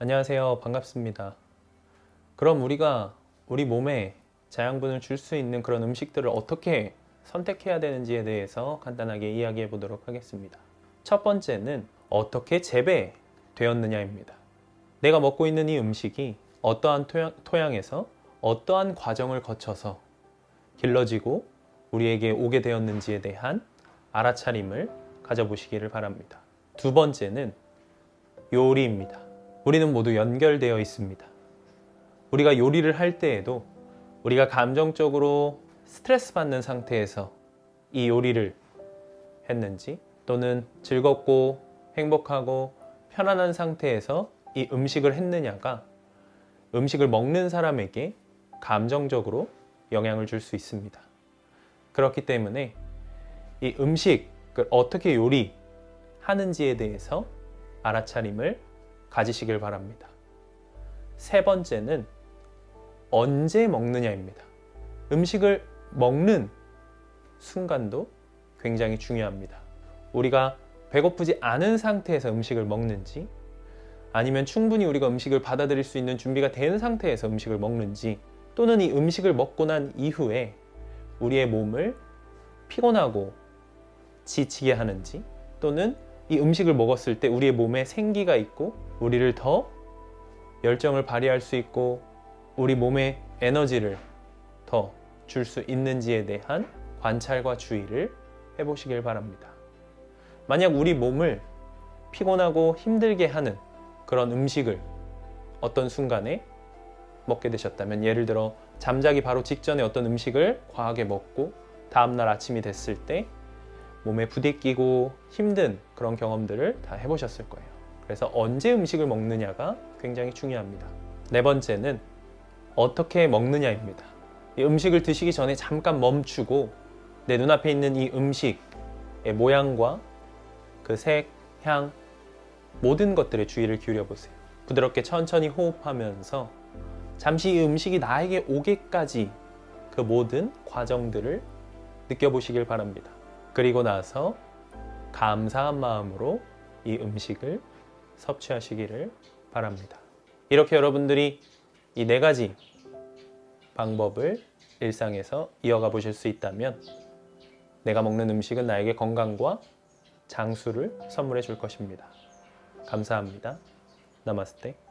안녕하세요. 반갑습니다. 그럼 우리가 우리 몸에 자양분을 줄 수 있는 그런 음식들을 어떻게 선택해야 되는지에 대해서 간단하게 이야기해 보도록 하겠습니다. 첫 번째는 어떻게 재배되었느냐입니다. 내가 먹고 있는 이 음식이 어떠한 토양, 토양에서 어떠한 과정을 거쳐서 길러지고 우리에게 오게 되었는지에 대한 알아차림을 가져보시기를 바랍니다. 두 번째는 요리입니다. 우리는 모두 연결되어 있습니다. 우리가 요리를 할 때에도 우리가 감정적으로 스트레스 받는 상태에서 이 요리를 했는지 또는 즐겁고 행복하고 편안한 상태에서 이 음식을 했느냐가 음식을 먹는 사람에게 감정적으로 영향을 줄 수 있습니다. 그렇기 때문에 이 음식을 어떻게 요리하는지에 대해서 알아차림을 가지시길 바랍니다. 세 번째는 언제 먹느냐입니다. 음식을 먹는 순간도 굉장히 중요합니다. 우리가 배고프지 않은 상태에서 음식을 먹는지 아니면 충분히 우리가 음식을 받아들일 수 있는 준비가 된 상태에서 음식을 먹는지 또는 이 음식을 먹고 난 이후에 우리의 몸을 피곤하고 지치게 하는지 또는 이 음식을 먹었을 때 우리의 몸에 생기가 있고 우리를 더 열정을 발휘할 수 있고 우리 몸에 에너지를 더 줄 수 있는지에 대한 관찰과 주의를 해보시길 바랍니다. 만약 우리 몸을 피곤하고 힘들게 하는 그런 음식을 어떤 순간에 먹게 되셨다면 예를 들어 잠자기 바로 직전에 어떤 음식을 과하게 먹고 다음날 아침이 됐을 때 몸에 부대끼고 힘든 그런 경험들을 다 해보셨을 거예요. 그래서 언제 음식을 먹느냐가 굉장히 중요합니다. 네 번째는 어떻게 먹느냐입니다. 이 음식을 드시기 전에 잠깐 멈추고 내 눈앞에 있는 이 음식의 모양과 그 색, 향, 모든 것들에 주의를 기울여 보세요. 부드럽게 천천히 호흡하면서 잠시 이 음식이 나에게 오게까지 그 모든 과정들을 느껴보시길 바랍니다. 그리고 나서 감사한 마음으로 이 음식을 섭취하시기를 바랍니다. 이렇게 여러분들이 이 네 가지 방법을 일상에서 이어가 보실 수 있다면 내가 먹는 음식은 나에게 건강과 장수를 선물해 줄 것입니다. 감사합니다. 나마스테.